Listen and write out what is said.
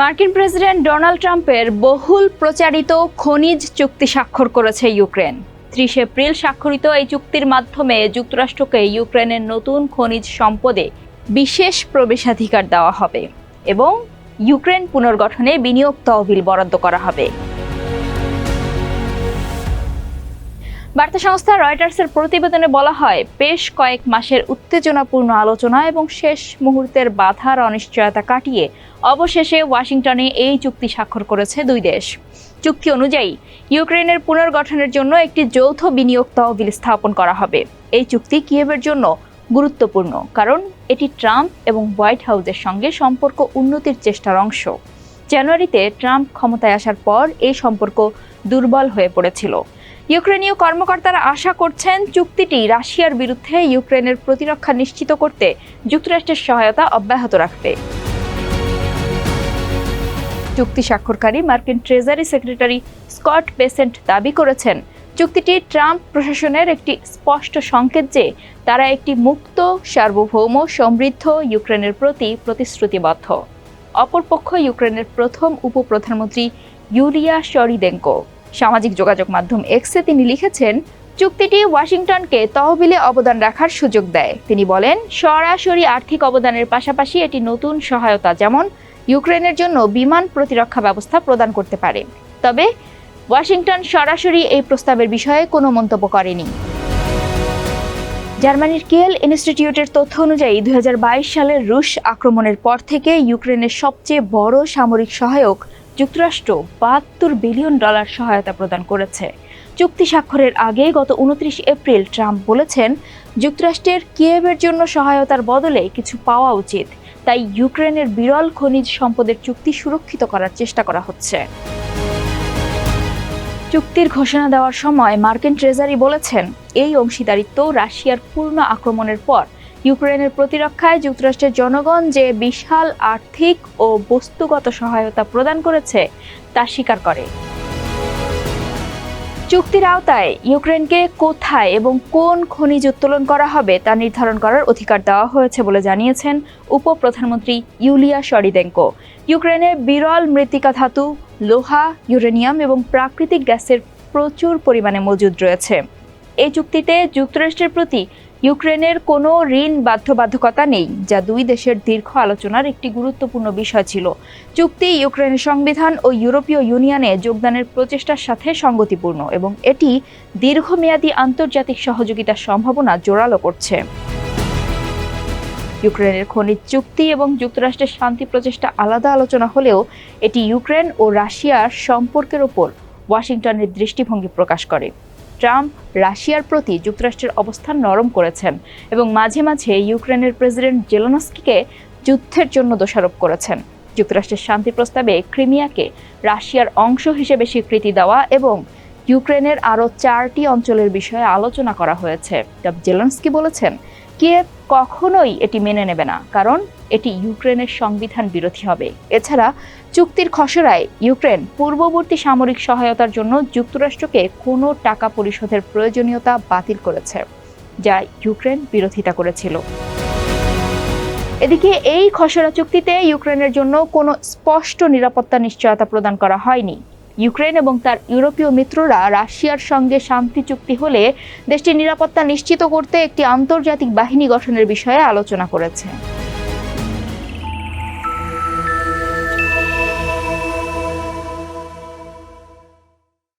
মার্কিন president Donald ট্রাম্পের বহুল প্রচারিত খনিজ চুক্তি স্বাক্ষর করেছে ইউক্রেন। ত্রিশ এপ্রিল স্বাক্ষরিত এই চুক্তির মাধ্যমে যুক্তরাষ্ট্রকে ইউক্রেনের নতুন খনিজ সম্পদে বিশেষ প্রবেশাধিকার দেওয়া হবে এবং ইউক্রেন পুনর্গঠনে বিনিয়োগ তহবিল বরাদ্দ করা হবে। বার্তা সংস্থা রয়টার্সের প্রতিবেদনে বলা হয়, বেশ কয়েক মাসের উত্তেজনাপূর্ণ আলোচনা এবং শেষ মুহূর্তের বাধার অনিশ্চয়তা কাটিয়ে অবশেষে ওয়াশিংটনে এই চুক্তি স্বাক্ষর করেছে দুই দেশ। চুক্তি অনুযায়ী, ইউক্রেনের পুনর্গঠনের জন্য একটি যৌথ বিনিয়োগ তহবিল স্থাপন করা হবে। এই চুক্তি কিয়েভের জন্য গুরুত্বপূর্ণ, কারণ এটি ট্রাম্প এবং হোয়াইট হাউসের সঙ্গে সম্পর্ক উন্নতির চেষ্টার অংশ। জানুয়ারিতে ট্রাম্প ক্ষমতায় আসার পর এই সম্পর্ক দুর্বল হয়ে পড়েছিল। ইউক্রেনীয় কর্মকর্তারা আশা করছেন চুক্তিটি রাশিয়ার বিরুদ্ধে ইউক্রেনের প্রতিরক্ষা নিশ্চিত করতে যুক্তরাষ্ট্রের সহায়তা অব্যাহত রাখবে। চুক্তি স্বাক্ষরকারী মার্কিন ট্রেজারি সেক্রেটারি স্কট বেসেন্ট দাবি করেছেন, চুক্তিটি ট্রাম্প প্রশাসনের একটি স্পষ্ট সংকেত যে তারা একটি মুক্ত, সার্বভৌম, সমৃদ্ধ ইউক্রেনের প্রতি প্রতিশ্রুতিবদ্ধ। অপরপক্ষ ইউক্রেনের প্রথম উপপ্রধানমন্ত্রী ইউরিয়া শরিদেঙ্কো সামাজিক যোগাযোগ মাধ্যম এক্সে তিনি লিখেছেন, চুক্তিটি ওয়াশিংটনকে তহবিলে অবদান রাখার সুযোগ দেয়। তিনি বলেন, সরাসরি আর্থিক অবদানের পাশাপাশি এটি নতুন সহায়তা, যেমন ইউক্রেনের জন্য বিমান প্রতিরক্ষা ব্যবস্থা প্রদান করতে পারে। তবে ওয়াশিংটন সরাসরি এই প্রস্তাবের বিষয়ে কোনো মন্তব্য করেনি। জার্মানির কিয়েল ইনস্টিটিউটের তথ্য অনুযায়ী, দুই হাজার বাইশ সালের রুশ আক্রমণের পর থেকে ইউক্রেনের সবচেয়ে বড় সামরিক সহায়ক যুক্তরাষ্ট্র বাহাত্তর বিলিয়ন ডলার সহায়তা প্রদান করেছে। চুক্তি স্বাক্ষরের আগে গত উনত্রিশ এপ্রিল ট্রাম্প বলেছেন, যুক্তরাষ্ট্রের কিয়েভের জন্য সহায়তার বদলে কিছু পাওয়া উচিত। তাই ইউক্রেনের বিরল খনিজ সম্পদের চুক্তি সুরক্ষিত করার চেষ্টা করা হচ্ছে। চুক্তির ঘোষণা দেওয়ার সময় মার্কিন ট্রেজারি বলেছেন, এই অংশীদারিত্ব রাশিয়ার পূর্ণ আক্রমণের পর ইউক্রেনের প্রতিরক্ষায় যুক্তরাষ্ট্রের জনগণ যে বিশাল আর্থিক ও বস্তুগত সহায়তা প্রদান করেছে, তা স্বীকার করে। চুক্তির আওতায় ইউক্রেনকে কোথায় এবং কোন খনিজ উত্তোলন করা হবে, তা নির্ধারণ করার অধিকার দেওয়া হয়েছে বলে জানিয়েছেন উপপ্রধানমন্ত্রী ইউলিয়া শরিদেঙ্কো ইউক্রেনে বিরল মৃত্তিকা ধাতু, লোহা, ইউরেনিয়াম এবং প্রাকৃতিক গ্যাসের প্রচুর পরিমাণে মজুদ রয়েছে। এই চুক্তিতে যুক্তরাষ্ট্রের প্রতি ইউক্রেনের কোনো ঋণ বাধ্যবাধকতা নেই, যা দুই দেশের দীর্ঘ আলোচনার একটি গুরুত্বপূর্ণ বিষয় ছিল। চুক্তি ইউক্রেনের সংবিধান ও ইউরোপীয় ইউনিয়নে যোগদানের প্রচেষ্টার সাথে সঙ্গতিপূর্ণ এবং এটি দীর্ঘমেয়াদী আন্তর্জাতিক সহযোগিতার সম্ভাবনা জোরালো করছে। ইউক্রেনের খনিজ চুক্তি এবং যুক্তরাষ্ট্রের শান্তি প্রচেষ্টা আলাদা আলোচনা হলেও এটি ইউক্রেন ও রাশিয়ার সম্পর্কের ওপর ওয়াশিংটনের দৃষ্টিভঙ্গি প্রকাশ করে। ট্রাম্প রাশিয়ার প্রতি যুক্তরাষ্ট্রের অবস্থান নরম করেছেন এবং মাঝে মাঝে ইউক্রেনের প্রেসিডেন্ট জেলোনস্কিকে যুদ্ধের জন্য দোষারোপ করেছেন। যুক্তরাষ্ট্রের শান্তি প্রস্তাবে ক্রিমিয়াকে রাশিয়ার অংশ হিসেবে স্বীকৃতি দেওয়া এবং ইউক্রেনের আরও চারটি অঞ্চলের বিষয়ে আলোচনা করা হয়েছে। জেলেনস্কি বলেছেন, কিয়েভ কখনোই এটি মেনে নেবে না, কারণ এটি ইউক্রেনের সংবিধান বিরোধী হবে। এছাড়া, চুক্তির খসড়ায় ইউক্রেন পূর্ববর্তী সামরিক সহায়তার জন্য যুক্তরাষ্ট্রকে কোনো টাকা পরিশোধের প্রয়োজনীয়তা বাতিল করেছে, যা ইউক্রেন বিরোধিতা করেছিল। এদিকে, এই খসড়া চুক্তিতে ইউক্রেনের জন্য কোনো স্পষ্ট নিরাপত্তা নিশ্চয়তা প্রদান করা হয়নি। ইউক্রেন এবং তার ইউরোপীয় মিত্ররা রাশিয়ার সঙ্গে শান্তি চুক্তি হলে দেশটির নিরাপত্তা নিশ্চিত করতে একটি আন্তর্জাতিক বাহিনী গঠনের বিষয়ে আলোচনা করেছে।